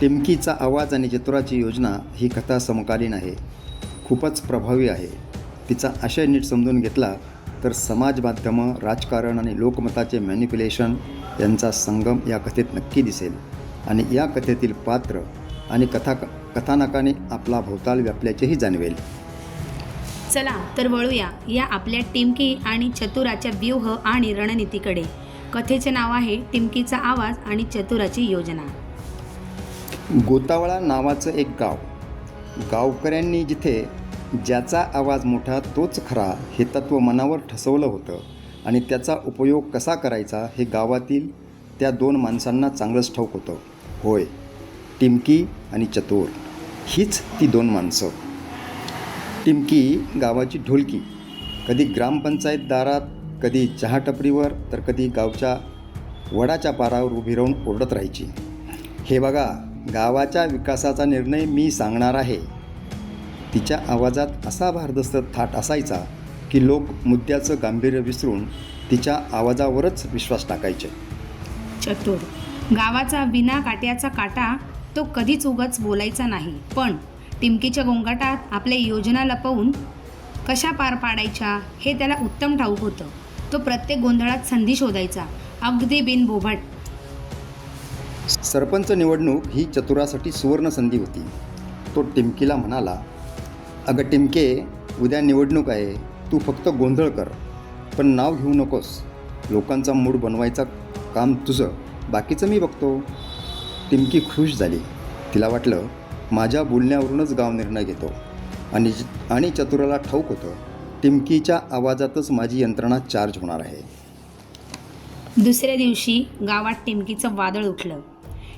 टिमकीचा आवाज आणि चित्राची योजना ही कथा समकालीन आहे. खूपच प्रभावी आहे. तिचा आशय नीट समजून घेतला तर समाज माध्यमं राजकारण आणि लोकमताचे मॅनिप्युलेशन यांचा संगम या कथेत नक्की दिसेल. आणि या कथेतील पात्र आणि कथा कथानकाने आपला भोवताल व्यापल्याचेही जाणवेल. चला तर वळूया या आपल्या टिमकी आणि चतुराच्या व्यूह आणि रणनीतीकडे. कथेचे नाव आहे टिमकीचा आवाज आणि चतुराची योजना. गोतावळा नावाचं एक गाव. गावकऱ्यांनी जिथे ज्याचा आवाज मोठा तोच खरा हे तत्त्व मनावर ठसवलं होतं आणि त्याचा उपयोग कसा करायचा हे गावातील त्या दोन माणसांना चांगलंच ठाऊक होतं. होय टिमकी आणि चतोर हीच ती दोन माणसं. टिमकी गावाची ढोलकी. कधी ग्रामपंचायत दारात कधी चहा टपरीवर तर कधी गावच्या वडाच्या पारावर उभी राहून ओरडत राहायची. हे बघा गावाच्या विकासाचा निर्णय मी सांगणार आहे. तिच्या आवाजात असा भारदस्त थाट असायचा की लोक मुद्द्याचं गांभीर्य विसरून तिच्या आवाजावरच विश्वास टाकायचे. चतुर गावाचा विना काट्याचा काटा तो कधीच उगाच बोलायचा नाही. पण टिमकीच्या गोंगाटात आपल्या योजना लपवून कशा पार पाडायच्या हे त्याला उत्तम ठाऊक होतं. तो प्रत्येक गोंधळात संधी शोधायचा. अगदी बिनबोभाट सरपंच निवडणूक ही चतुरासाठी सुवर्ण संधी होती. तो टिमकीला म्हणाला अगं टिमके उद्या निवडणूक आहे. तू फक्त गोंधळ कर. पण नाव घेऊ नकोस. लोकांचा मूड बनवायचा काम तुझं. बाकीचं मी बघतो. टिमकी खुश झाली. तिला वाटलं माझ्या बोलण्यावरूनच गाव निर्णय घेतो. आणि आणि चतुराला ठाऊक होतं टिमकीच्या आवाजातच माझी यंत्रणा चार्ज होणार आहे. दुसऱ्या दिवशी गावात टिमकीचं वादळ उठलं.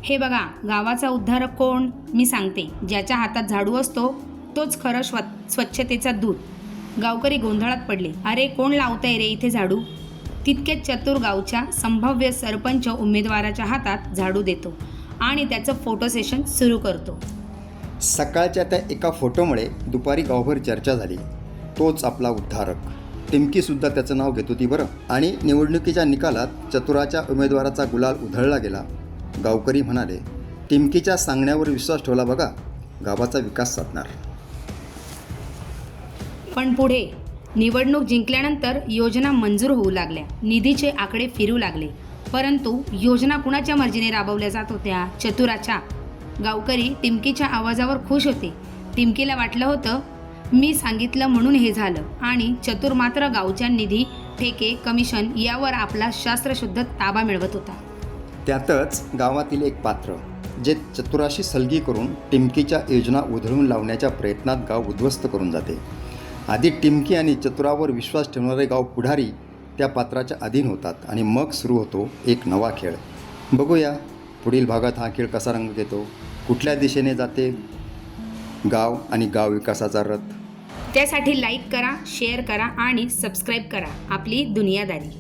हे बघा गावाचा उद्धारक कोण? मी सांगते. ज्याच्या हातात झाडू असतो तोच खरं स्व स्वच्छतेचा दूत. गावकरी गोंधळात पडले. अरे कोण लावतंय रे इथे झाडू? तितकेच चतुर गावच्या संभाव्य सरपंच उमेदवाराच्या हातात झाडू देतो आणि त्याचं फोटो सेशन सुरू करतो. सकाळच्या त्या एका फोटोमुळे दुपारी गावभर चर्चा झाली. तोच आपला उद्धारक. टिमकीसुद्धा त्याचं नाव घेत होती बरं. आणि निवडणुकीच्या निकालात चतुराच्या उमेदवाराचा गुलाल उधळला गेला. गावकरी म्हणाले टिमकीच्या सांगण्यावर विश्वास ठेवला बघा गावाचा विकास साधणार. पण पुढे निवडणूक जिंकल्यानंतर योजना मंजूर होऊ लागल्या. निधीचे आकडे फिरू लागले. परंतु योजना कुणाच्या मर्जीने राबवल्या जात होत्या? चतुराच्या. गावकरी टिमकीच्या आवाजावर खुश होते. टिमकीला वाटलं होतं मी सांगितलं म्हणून हे झालं आणि चतुर मात्र गावच्या निधी ठेके कमिशन यावर आपला शास्त्रशुद्ध ताबा मिळवत होता. त्यातच गावातील एक पात्र जे चतुराशी सलगी करून टिमकीच्या योजना उधळून लावण्याच्या प्रयत्नात गाव उद्ध्वस्त करून जाते. आधी टिमकी आणि चतुरावर विश्वास ठेवणारे गाव पुढारी त्या पात्राच्या अधीन होतात आणि मग सुरू होतो एक नवा खेळ. बघूया पुढील भागात हा खेळ कसा रंग घेतो? कुठल्या दिशेने जाते गाव आणि गाव विकासाचा रथ? त्यासाठी लाईक करा शेअर करा आणि सबस्क्राईब करा. आपली दुनियादारी.